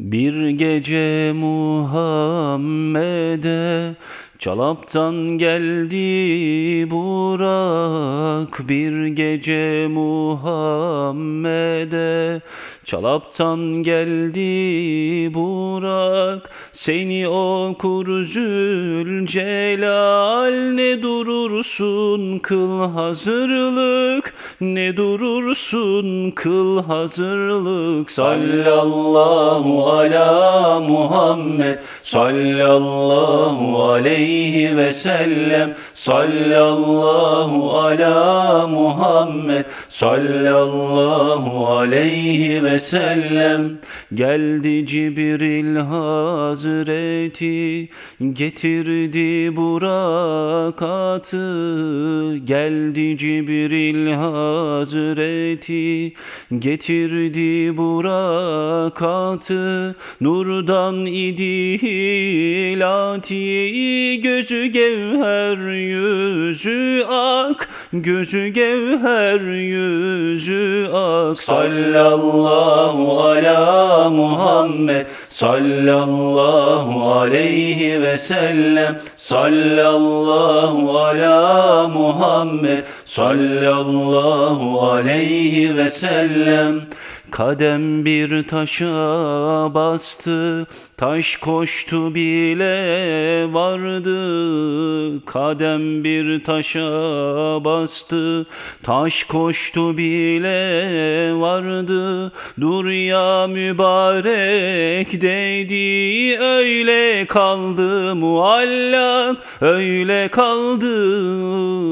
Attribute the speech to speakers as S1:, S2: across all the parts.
S1: Bir gece Muhammed'e Çalaptan geldi Burak. Bir gece Muhammed'e Çalaptan geldi Burak Seni okur Zülcelal Ne durursun? Kıl hazırlık. Ne durursun? Kıl hazırlık. Sallallahu ala Muhammed. Sallallahu aleyhi ve sellem. Sallallahu ala Muhammed. Sallallahu aleyhi ve sellem. Geldi Cibril Hazreti Getirdi burakatı Geldi Cibril Hazreti Getirdi burakatı Nurdan idi hilati Gözü gevher yüzü ak Gözü gevher yüzü ak. Sallallahu ala Muhammed Sallallahu aleyhi ve sellem. Sallallahu ala Muhammed Sallallahu aleyhi ve sellem Kadem bir taşa bastı, taş koştu bile vardı. Kadem bir taşa bastı, taş koştu bile vardı. Dur ya mübarek dedi, öyle kaldı muallak, öyle kaldı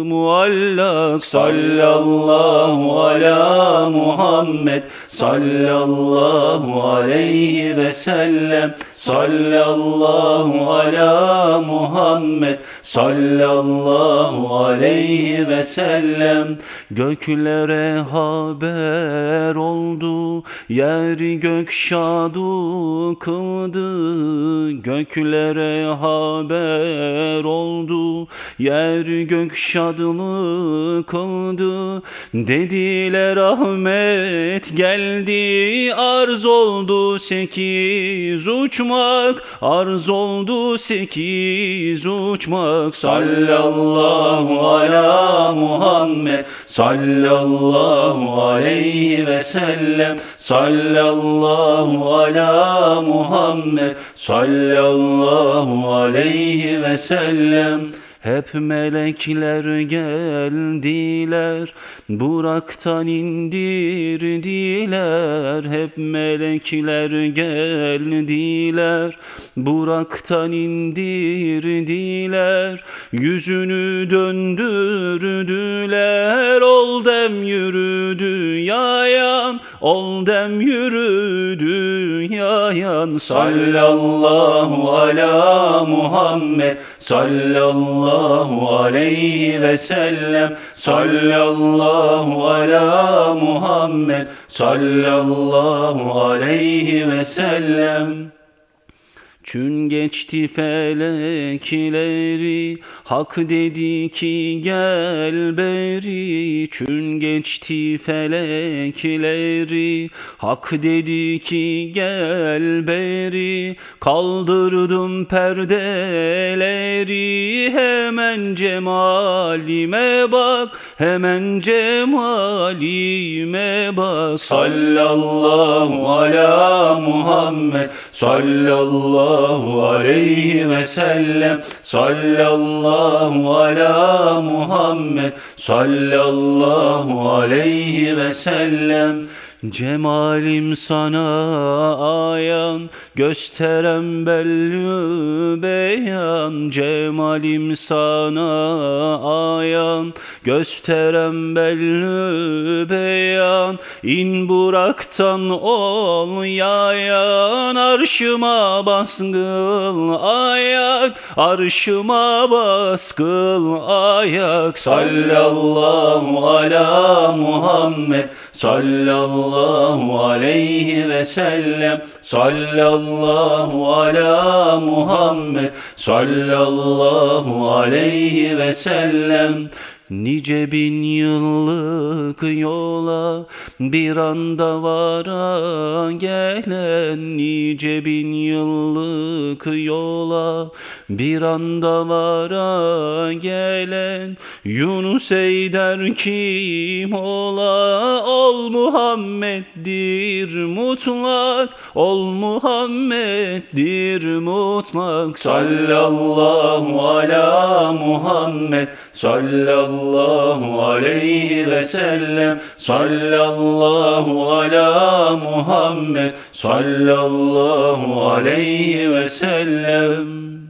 S1: muallak. Sallallahu ala Muhammed sallallahu aleyhi ve sellem. Sallallahu ala Muhammed sallallahu aleyhi ve sellem. Göklere haber oldu yer gök şadu kıldı. Göklere haber oldu yer gök şadını kıldı. Dediler Ahmet geldi arz oldu sekiz uçmak arz oldu sekiz uçmak. Sallallahu ala Muhammed sallallahu aleyhi ve sellem. Sallallahu ala Muhammed sallallahu aleyhi ve sellem hep melekler geldiler, Burak'tan indirdiler. Hep melekler geldiler, Burak'tan indirdiler. Yüzünü döndürdüler, ol dem yürüdü yayan, ol dem yürüdü yayan. Sallallahu ala Muhammed, sallallahu aleyhi ve sellem. Sallallahu ala Muhammed. Sallallahu aleyhi ve sellem Çün geçti felekleri Hak dedi ki gel beri. Çün geçti felekleri Hak dedi ki gel beri. Kaldırdım perdeleri Hemen cemalime bak Hemen cemalime bak. Sallallahu ala Muhammed. Sallallahu aleyhi ve sellem. Sallallahu ala Muhammed. Sallallahu aleyhi ve sellem Cemalim sana ayan gösteren belli beyan. Cemalim sana ayan gösteren belli beyan. İn Burak'tan ol yayan. Arşıma baskıl ayak arşıma baskıl ayak. Sallallahu ala Muhammed sallallahu aleyhi ve sellem. Sallallahu ala Muhammed. Sallallahu aleyhi ve sellem. Nice bin yıllık yola bir anda vara gelen Nice bin yıllık yola bir anda vara gelen Yunus Eyder kim ola ol Muhammed'dir mutlak. Ol Muhammed'dir mutlak. Sallallahu ala Muhammed. Sallallahu aleyhi ve sellem. Sallallahu ala Muhammed. Sallallahu aleyhi ve sellem